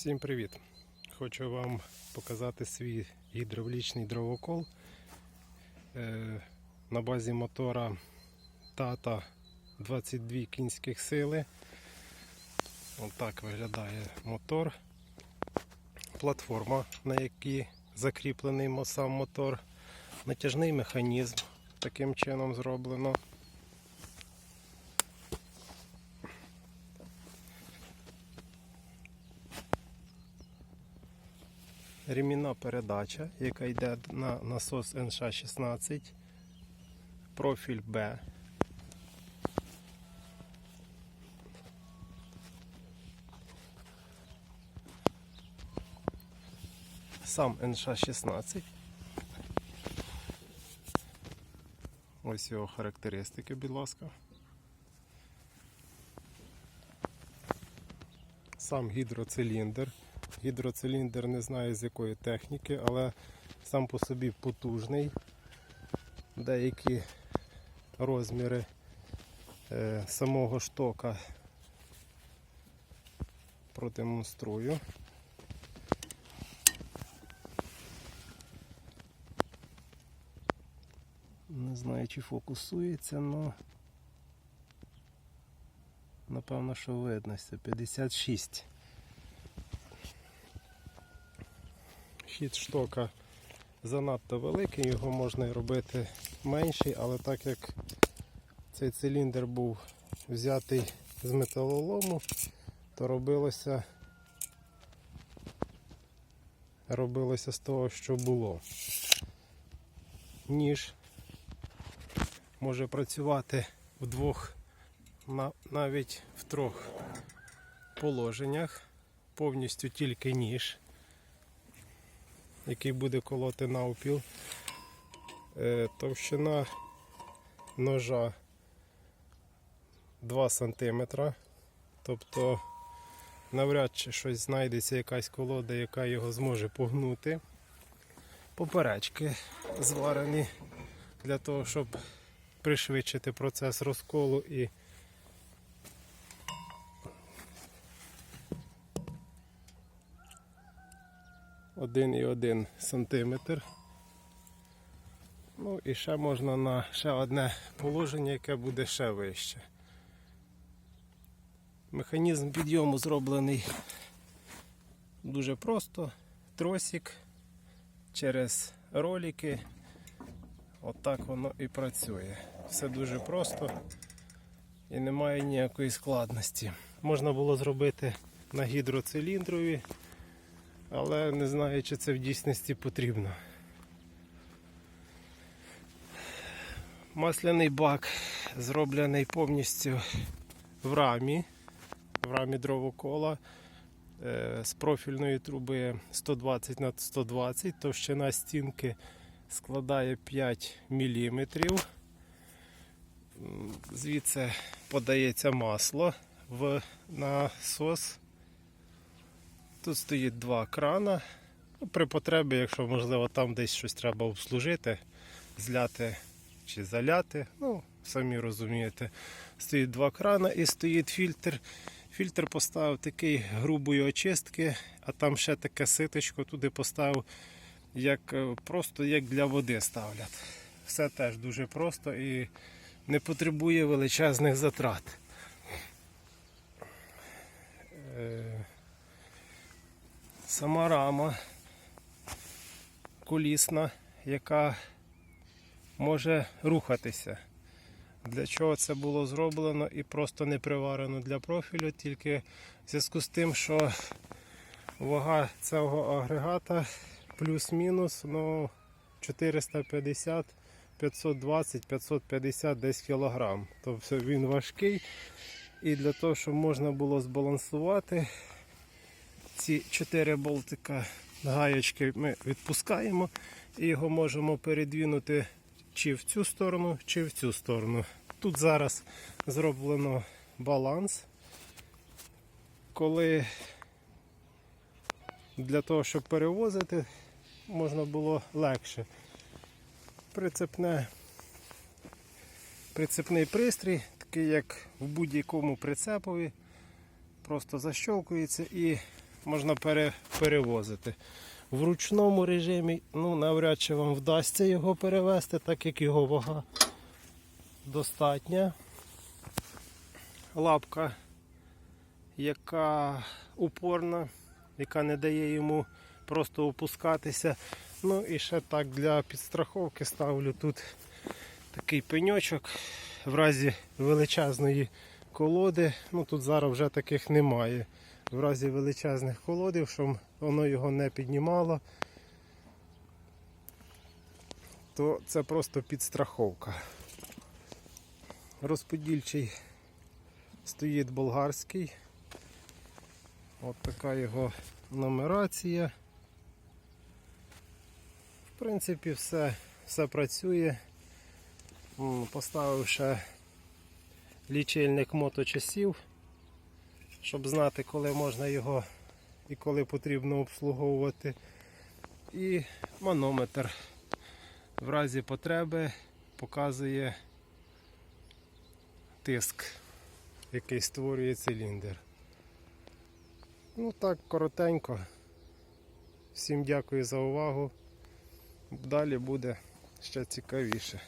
Всім привіт! Хочу вам показати свій гідравлічний дровокол е, на базі мотора Tata 22 кінських сили. Ось так виглядає мотор. Платформа, на якій закріплений сам мотор. Натяжний механізм таким чином зроблено. Ремінна передача, яка йде на насос НШ-16, профіль Б. Сам НШ-16. Ось його характеристики, будь ласка. Сам гідроциліндр. Гідроциліндр не знаю з якої техніки, але сам по собі потужний. Деякі розміри е, самого штока продемонструю. Не знаю, чи фокусується, але напевно, що видно. 56. Хід штока занадто великий, його можна робити менший, але так як цей циліндр був взятий з металолому, то робилося, робилося з того, що було. Ніж може працювати в двох, навіть в трьох положеннях, повністю тільки ніж який буде колоти навпіл. Е, Товщина ножа 2 см. Тобто навряд чи щось знайдеться якась колода, яка його зможе погнути. Поперечки зварені для того, щоб пришвидшити процес розколу і один і один сантиметр. Ну і ще можна на ще одне положення, яке буде ще вище. Механізм підйому зроблений дуже просто. Тросик через ролики. Отак воно і працює. Все дуже просто і немає ніякої складності. Можна було зробити на гідроциліндрові, але не знаю, чи це в дійсності потрібно. Масляний бак зроблений повністю в рамі, в рамі дровокола е, з профільної труби 120 на 120, товщина стінки складає 5 мм. Звідси подається масло в насос. Тут стоїть два крана. Ну, При потребі, якщо можливо там десь щось треба обслужити, зляти чи заляти, ну, самі розумієте, стоїть два крана і стоїть фільтр. Фільтр поставив такий грубої очистки, а там ще таке ситочко туди поставив, як, е, просто як для води ставлять. Все теж дуже просто і не потребує величезних затрат. Сама рама колісна, яка може рухатися. Для чого це було зроблено і просто не приварено для профілю, тільки в зв'язку з тим, що вага цього агрегата плюс-мінус ну, 450, 520, 550 десь кілограм. Тобто він важкий. І для того, щоб можна було збалансувати, ці чотири болтика гаєчки ми відпускаємо і його можемо передвинути чи в цю сторону, чи в цю сторону. Тут зараз зроблено баланс, коли для того, щоб перевозити, можна було легше. Прицепне, прицепний пристрій, такий як в будь-якому прицепові, просто защолкується і можна пере, перевозити. В ручному режимі ну, навряд чи вам вдасться його перевезти, так як його вага достатня. Лапка, яка упорна, яка не дає йому просто опускатися. Ну і ще так для підстраховки ставлю тут такий пеньочок в разі величезної колоди. Ну тут зараз вже таких немає. В разі величезних колодів, щоб воно його не піднімало, то це просто підстраховка. Розподільчий стоїть болгарський. От така його нумерація. В принципі, все, все працює. Поставив ще лічильник моточасів, щоб знати, коли можна його і коли потрібно обслуговувати. І манометр в разі потреби показує тиск, який створює циліндр. Ну так, коротенько. Всім дякую за увагу. Далі буде ще цікавіше.